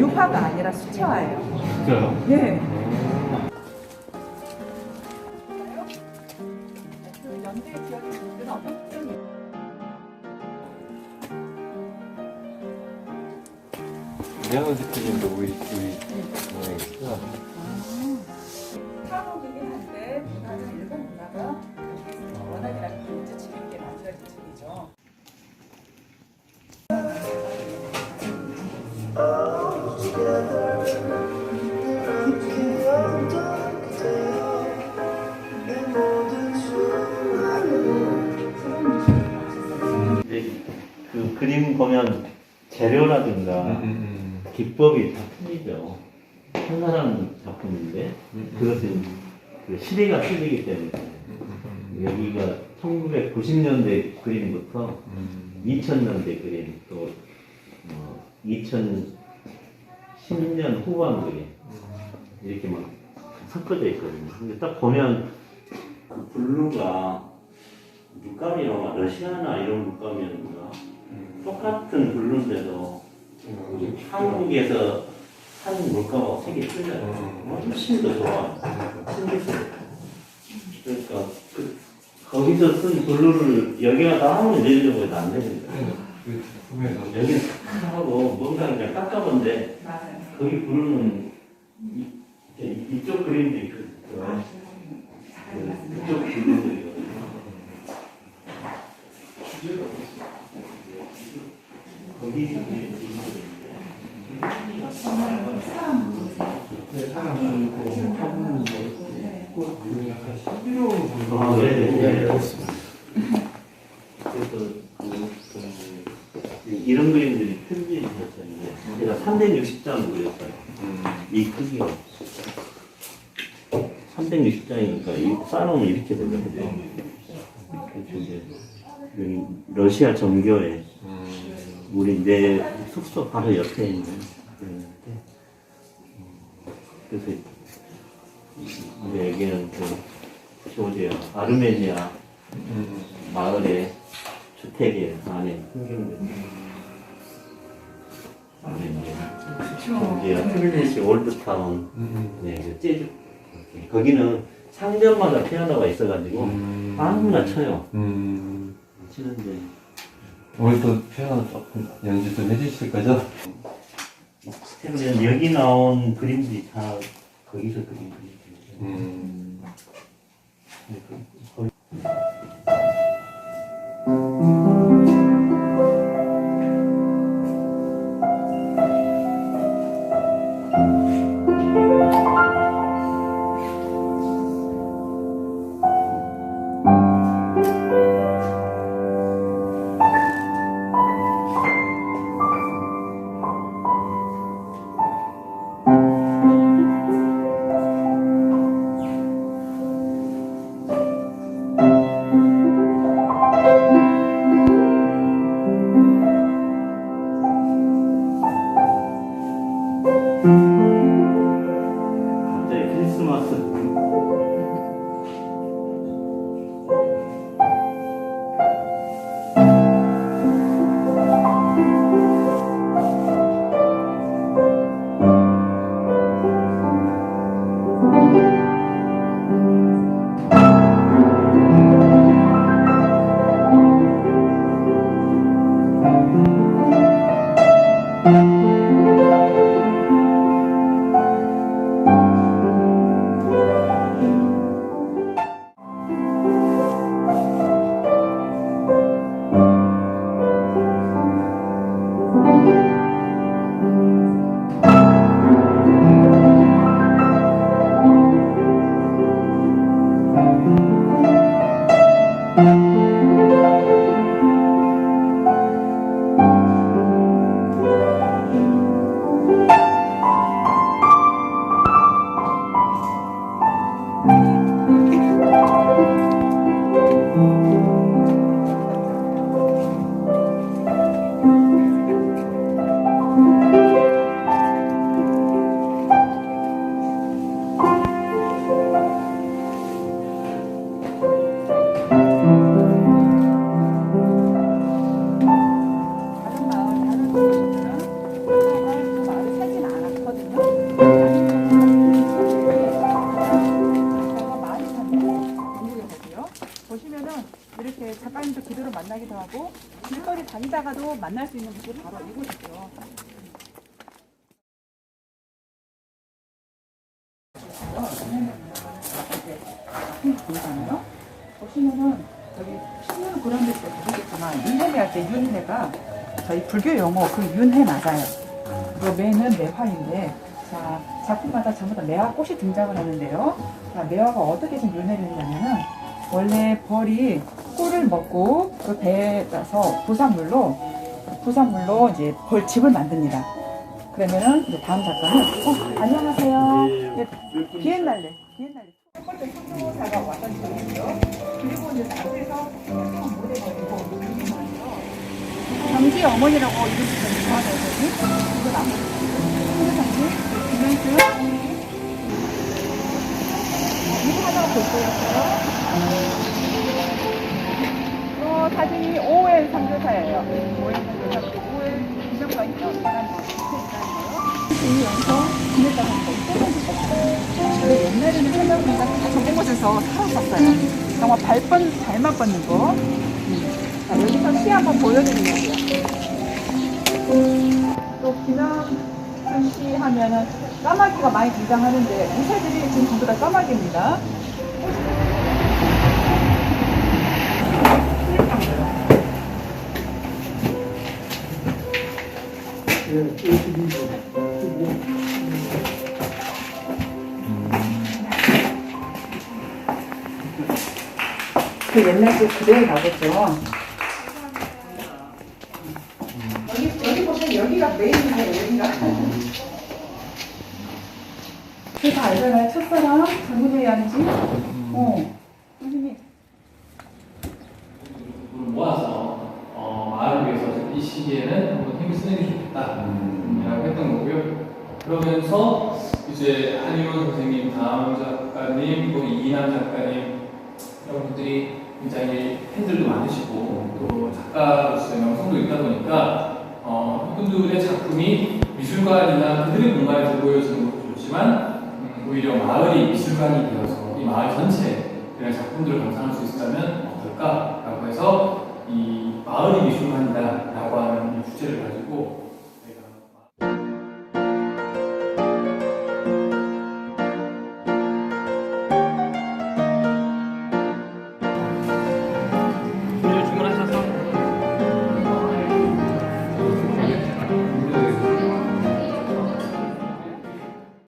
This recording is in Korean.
유화가 아니라 수채화예요. 진짜요? 특징이 미안한 스킬인데 우리 우리 모 그 그림 보면 재료라든가 음, 기법이 다 틀리죠. 한 사람 작품인데 음, 그것은 그 시대가 틀리기 때문에 여기가 1990년대 그림부터 음, 2000년대 그림 또 어, 2010년 후반 그림 이렇게 막 섞어져 있거든요. 근데 딱 보면 그 블루가 물감이요 러시아나 이런 물감이었는가 똑같은 블루인데도 한국에서 한 물감하고 색이 틀려요. 훨씬 더 좋아요. 신기해요. 그러니까 그, 거기서 쓴 블루를 여기가 다 하면 내리려고 해도 안 되는데 그 여기는 탁 하고 뭔가 그냥 깎아본데. 거기 블루는 이, 이- 이쪽 그림도 있거든요. 그, 이쪽 그림도 있거든요. 거기 그림도 네, 사람 많고 화분은 꽃 약간 신비로운 아, 감성. 네, 네, 네. 그래서 그, 그, 이런 그림들이 편지셨었는데 제가 360장 그렸어요. 음, 이 크기가 360장이니까 이 쌓아놓으면 이렇게 되거든요. 그래서 이제 여기 러시아 정교회 음, 우리 내 숙소 바로 옆에 있는 그런데 그래서 이제 여기는 그 조지아 아르메니아 음, 마을의 주택의 안에 이제 조지아 트빌리시 올드타운 음, 네, 그 재즈 거기는 상점마다 피아노가 있어가지고 음, 아무나 쳐요. 음, 치는데 오늘 또 피아노 조금 연주 좀 해주실 거죠? 스탠드는 여기 나온 그림들이 다 거기서 그린 그림들이에요. 음, 갑자 다른 만날 수 있는 곳이 바로 이곳이죠. 보이잖아요. 보시면은 저기 신문 그런 데서 보시겠지만 윤회를 할때 윤회가 저희 불교 용어 그 윤회 맞아요. 그리고 매는 매화인데 자 작품마다 전부 다 매화 꽃이 등장을 하는데요. 자 매화가 어떻게 지금 윤회를 했냐면은 원래 벌이 꿀을 먹고 그 배에서 부산물로 부산물로 이제 벌집을 만듭니다. 그러면은 이제 다음 작가는 어 안녕하세요. 네, 비엔날레 비엔날레 첫 번째 성조사가 왔던 지역이죠. 그리고 이제 앞에서 경지 어머니라고 좀 좋아하죠, 여기. 이건 앞에 성조상지, 김현수. 이거 하나 볼 거였어요. 영서 지냈다가 또 옛날에는 생각보다 다 저런 곳에서 살았었어요. 정말 발번, 발만 뻗는 거. 음. 자, 여기서 시 한번 보여드리려고요. 또 기남순 씨 하면은 까마귀가 많이 등장하는데 이 새들이 지금 전부 다 까마귀입니다. 예, ATV도 그 옛날 그 그대로 나오죠. 여기, 여기 보시면 여기가 메인이에요, 여기가. 그다 알잖아요. 첫사랑, 장문의 양지. 어. 선생님. 모아서 어, 마을을 위해서 이 시기에는 한번 힘을 쓰는 게 좋겠다 라고 했던 거고요. 그러면서 이제 한의원 선생님, 다음 작가님, 또 이남 작가님 이런 분들이 굉장히 팬들도 많으시고 또 작가로서의 명성도 있다 보니까 어, 그분들의 작품이 미술관이나 그들의 공간에서 보여지는 것도 좋지만 음, 오히려 마을이 미술관이 되어서 이 마을 전체 그의 작품들을 감상할 수 있다면 어떨까라고 해서 이 마을이 미술관이다라고 하는 주제를 가지고